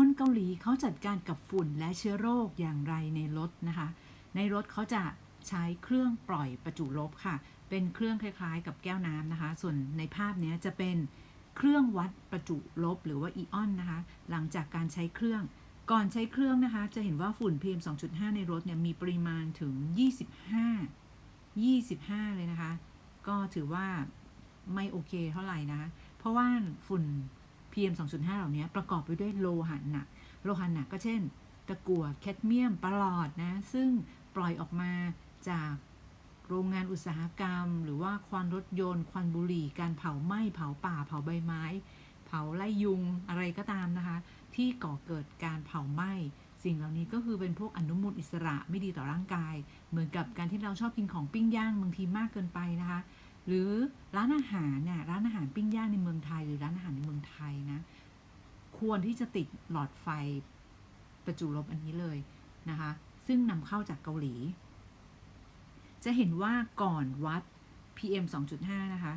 คนเกาหลีเขาจัดการกับฝุ่นและเชื้อโรคอย่างไรในรถนะคะ ในรถเขาจะใช้เครื่องปล่อยประจุลบค่ะ เป็นเครื่องคล้ายๆ กับแก้วน้ำนะคะ ส่วนในภาพนี้จะเป็นเครื่องวัดประจุลบหรือว่าอีออนนะคะ หลังจากการใช้เครื่อง ก่อนใช้เครื่องนะคะ จะเห็นว่าฝุ่น PM 2.5 ในรถเนี่ยมีปริมาณถึง 25 25 เลยนะคะ ก็ถือว่าไม่โอเคเท่าไหร่นะคะ เพราะว่าฝุ่น PM 2.5 เหล่านี้ประกอบไปด้วยโลหะหนัก โลหะหนักก็เช่น ตะกั่วแคดเมียมปลอดนะ ซึ่งปล่อยออกมาจากโรงงานอุตสาหกรรม หรือว่าควันรถยนต์ ควันบุหรี่ การเผาไหม้ เผาป่า เผาใบไม้ เผาไล่ยุง อะไรก็ตามนะคะ ที่ก่อเกิดการเผาไหม้ สิ่งเหล่านี้ก็คือเป็นพวกอนุมูลอิสระไม่ดีต่อร่างกาย เหมือนกับการที่เราชอบกินของปิ้งย่างบางทีมากเกินไปนะคะ หรือร้านอาหารเนี่ยร้านอาหารปิ้งย่างในเมืองไทย หรือร้านอาหารในเมืองไทยนะ ควรที่จะติดหลอดไฟประจุลบอันนี้เลยนะคะ ซึ่งนำเข้าจากเกาหลี จะเห็นว่าก่อนวัด PM 2.5 นะคะ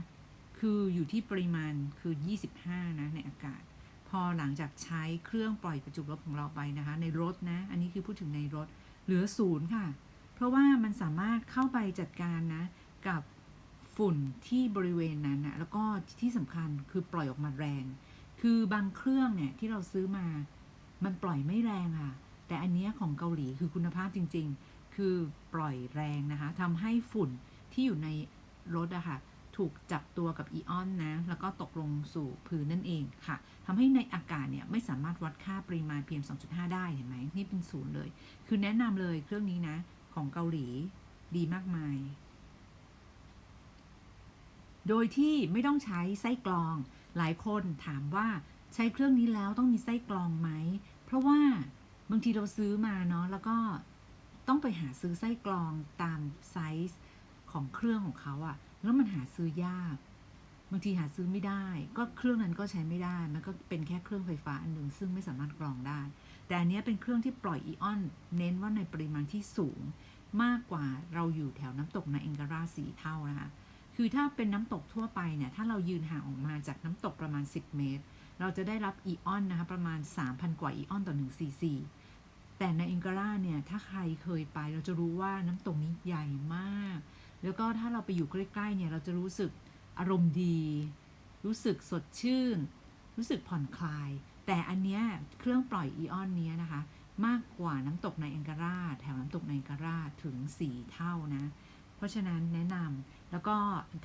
คืออยู่ที่ปริมาณคือ 25 นะ ในอากาศ พอหลังจากใช้เครื่องปล่อยประจุลบของเราไปนะคะ ในรถนะ อันนี้คือพูดถึงในรถ เหลือศูนย์ค่ะ เพราะว่ามันสามารถเข้าไปจัดการนะ กับ ฝุ่นที่บริเวณนั้นนะแล้วก็ที่สำคัญคือปล่อยออกมาแรง คือบางเครื่องเนี่ยที่เราซื้อมา มันปล่อยไม่แรงค่ะ แต่อันนี้ของเกาหลีคือคุณภาพจริง ๆ คือปล่อยแรงนะคะทำให้ฝุ่นที่อยู่ในรถอะค่ะถูกจับตัวกับอีออนนะ แล้วก็ตกลงสู่พื้นนั่นเองค่ะทำให้ในอากาศเนี่ย ไม่สามารถวัดค่าปริมาณ PM 2.5 ได้เห็นไหม นี่เป็นศูนย์เลย คือแนะนำเลยเครื่องนี้นะ ของเกาหลีดีมากมาย โดยที่ไม่ต้องใช้ไส้กรอง หลายคนถามว่าใช้เครื่องนี้แล้วต้องมีไส้กรองไหม เพราะว่าบางทีเราซื้อมาเนาะแล้วก็ต้องไปหาซื้อไส้กรองตามไซส์ของเครื่องของเขาอะแล้วมันหาซื้อยาก บางทีหาซื้อไม่ได้ ก็เครื่องนั้นก็ใช้ไม่ได้ มันก็เป็นแค่เครื่องไฟฟ้าอันหนึ่งซึ่งไม่สามารถกรองได้ แต่อันนี้เป็นเครื่องที่ปล่อยอีออน เน้นว่าในปริมาณที่สูง มากกว่าเราอยู่แถวน้ำตกในเองการาสีเท่านะคะ คือถ้าเป็นน้ำตกทั่วไปเนี่ย ถ้าเรายืนห่างออกมาจากน้ำตกประมาณ 10 เมตร เราจะได้รับอีออนนะคะประมาณ 3,000 กว่าอีออนต่อ1ซีซีแต่ในเองการาเนี่ย ถ้าใครเคยไปเราจะรู้ว่าน้ำตกนี้ใหญ่มาก แล้วก็ถ้าเราไปอยู่ใกล้ๆเนี่ย เราจะรู้สึกอารมณ์ดี รู้สึกสดชื่น รู้สึกผ่อนคลาย แต่อันเนี้ยเครื่องปล่อยอีออนเนี้ยนะคะ มากกว่าน้ำตกในเองการาแถวน้ำตกในเองการาถึง 4 เท่านะ เพราะฉะนั้นแนะนำแล้วก็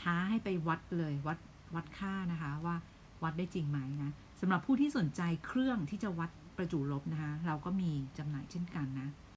ท้าให้ไปวัดเลยวัดวัดค่านะคะว่าวัดได้จริงไหมนะสำหรับผู้ที่สนใจเครื่องที่จะวัดประจุลบนะคะเราก็มีจำหน่ายเช่นกันนะ